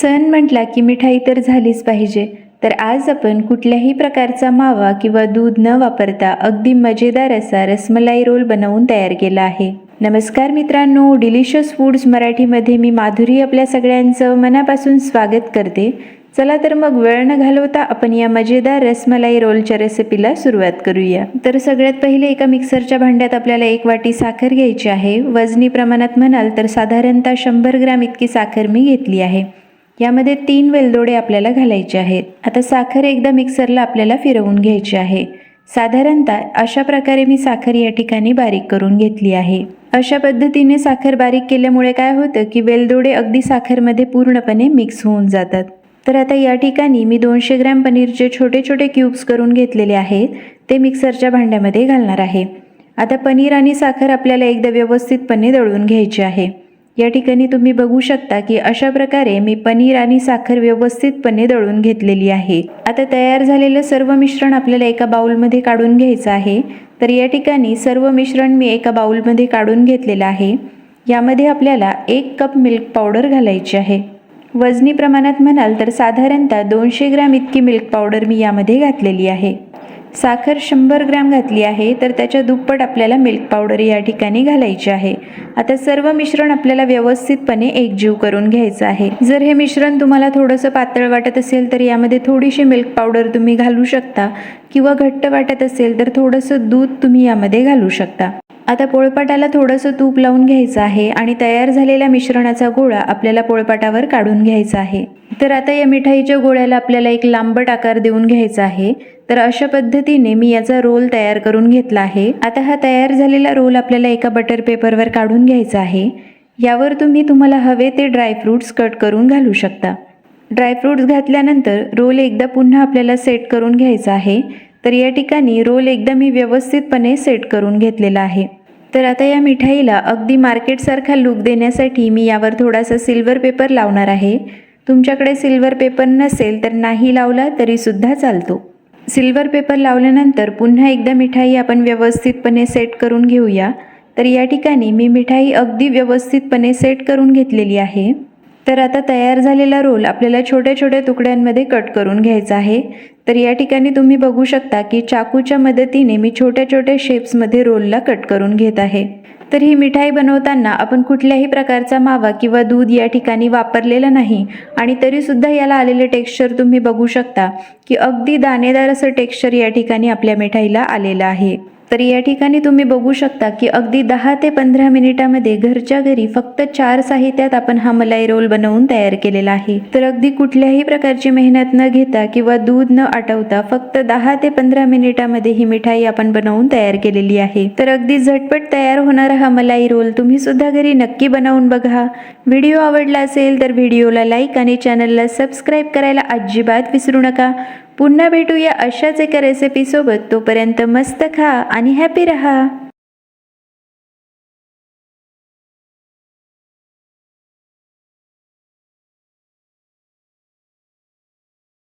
सण म्हटला की मिठाई तर झालीच पाहिजे. तर आज आपण कुठल्याही प्रकारचा मावा किंवा दूध न वापरता अगदी मजेदार असा रसमलाई रोल बनवून तयार केला आहे. नमस्कार मित्रांनो डिलिशियस फूड्स मराठीमध्ये मी माधुरी आपल्या सगळ्यांचं मनापासून स्वागत करते. चला तर मग वेळ न घालवता आपण या मजेदार रसमलाई रोलच्या रेसिपीला सुरुवात करूया. तर सगळ्यात पहिले एका मिक्सरच्या भांड्यात आपल्याला एक वाटी साखर घ्यायची आहे. वजनी प्रमाणात म्हणाल तर साधारणतः शंभर ग्रॅम इतकी साखर मी घेतली आहे. यामध्ये तीन वेलदोडे आपल्याला घालायचे आहेत. आता साखर एकदा मिक्सरला आपल्याला फिरवून घ्यायची आहे. साधारणतः अशा प्रकारे मी साखर या ठिकाणी बारीक करून घेतली आहे. अशा पद्धतीने साखर बारीक केल्यामुळे काय होतं की वेलदोडे अगदी साखरमध्ये पूर्णपणे मिक्स होऊन जातात. तर आता या ठिकाणी मी दोनशे ग्रॅम पनीरचे छोटे छोटे क्यूब्स करून घेतलेले आहेत. ते मिक्सरच्या भांड्यामध्ये घालणार आहे. आता पनीर आणि साखर आपल्याला एकदा व्यवस्थितपणे दळून घ्यायची आहे. या ठिकाणी तुम्ही बघू शकता की अशा प्रकारे मी पनीर आणि साखर व्यवस्थितपणे दळून घेतलेली आहे. आता तयार झालेलं सर्व मिश्रण आपल्याला एका बाउलमध्ये काढून घ्यायचं आहे. तर या ठिकाणी सर्व मिश्रण मी एका बाउलमध्ये काढून घेतलेलं आहे. यामध्ये आपल्याला एक कप मिल्क पावडर घालायची आहे. वजनी प्रमाणात म्हणाल तर साधारणतः दोनशे ग्रॅम इतकी मिल्क पावडर मी यामध्ये घातलेली आहे. साखर शंभर ग्रॅम घातली आहे तर त्याच्या दुप्पट आपल्याला मिल्क पावडर या ठिकाणी घालायची आहे. आता सर्व मिश्रण आपल्याला व्यवस्थितपणे एकजीव करून घ्यायचं आहे. जर हे मिश्रण तुम्हाला थोडंसं पातळ वाटत असेल तर यामध्ये थोडीशी मिल्क पावडर तुम्ही घालू शकता किंवा घट्ट वाटत असेल तर थोडंसं दूध तुम्ही यामध्ये घालू शकता. आता पोळपाटाला थोडंसं तूप लावून घ्यायचं आहे आणि तयार झालेल्या मिश्रणाचा गोळा आपल्याला पोळपाटावर काढून घ्यायचा आहे. तर आता या मिठाईच्या गोळ्याला आपल्याला एक लांबट आकार देऊन घ्यायचा आहे. तर अशा पद्धतीने मी याचा रोल तयार करून घेतला आहे. आता हा तयार झालेला रोल आपल्याला एका बटर पेपरवर काढून घ्यायचा आहे. यावर तुम्ही तुम्हाला हवे ते ड्रायफ्रूट्स कट करून घालू शकता. ड्रायफ्रूट्स घातल्यानंतर रोल एकदा पुन्हा आपल्याला सेट करून घ्यायचा आहे. तर या ठिकाणी रोल एकदा मी व्यवस्थितपणे सेट करून घेतलेला आहे. तर आता या मिठाईला अगदी मार्केटसारखा लुक देण्यासाठी मी यावर थोडासा सिल्वर पेपर लावणार आहे. तुमच्याकडे सिल्वर पेपर नसेल तर नाही लावला तरीसुद्धा चालतो. सिल्वर पेपर लावल्यानंतर पुन्हा एकदा मिठाई आपण व्यवस्थितपणे सेट करून घेऊया. तर या ठिकाणी मी मिठाई अगदी व्यवस्थितपणे सेट करून घेतलेली आहे. तर आता तयार झालेला रोल आपल्याला छोट्या छोट्या तुकड्यांमध्ये कट करून घ्यायचा आहे. तर या ठिकाणी तुम्ही बघू शकता की चाकूच्या मदतीने मी छोट्या छोट्या शेप्समध्ये रोलला कट करून घेत आहे. तर ही मिठाई बनवताना आपण कुठल्याही प्रकारचा मावा किंवा दूध या ठिकाणी वापरलेलं नाही आणि तरीसुद्धा याला आलेले टेक्स्चर तुम्ही बघू शकता की अगदी दाणेदार असं टेक्स्चर या ठिकाणी आपल्या मिठाईला आलेलं आहे. तर या ठिकाणी तुम्ही बघू शकता की अगदी दहा ते पंधरा मिनिटामध्ये घरच्या घरी फक्त चार साहित्यात आपण हा मलाई रोल बनवून तयार केलेला आहे. तर अगदी कुठल्याही प्रकारची मेहनत न घेता किंवा दूध न आटवता फक्त दहा ते पंधरा मिनिटामध्ये ही मिठाई आपण बनवून तयार केलेली आहे. तर अगदी झटपट तयार होणारा हा मलाई रोल तुम्ही सुद्धा घरी नक्की बनवून बघा. व्हिडिओ आवडला असेल तर व्हिडिओला लाईक आणि चॅनलला सबस्क्राईब करायला अजिबात विसरू नका. पुन्हा भेटूया अशाच एका रेसिपीसोबत तोपर्यंत मस्त खा आणि हॅपी रहा.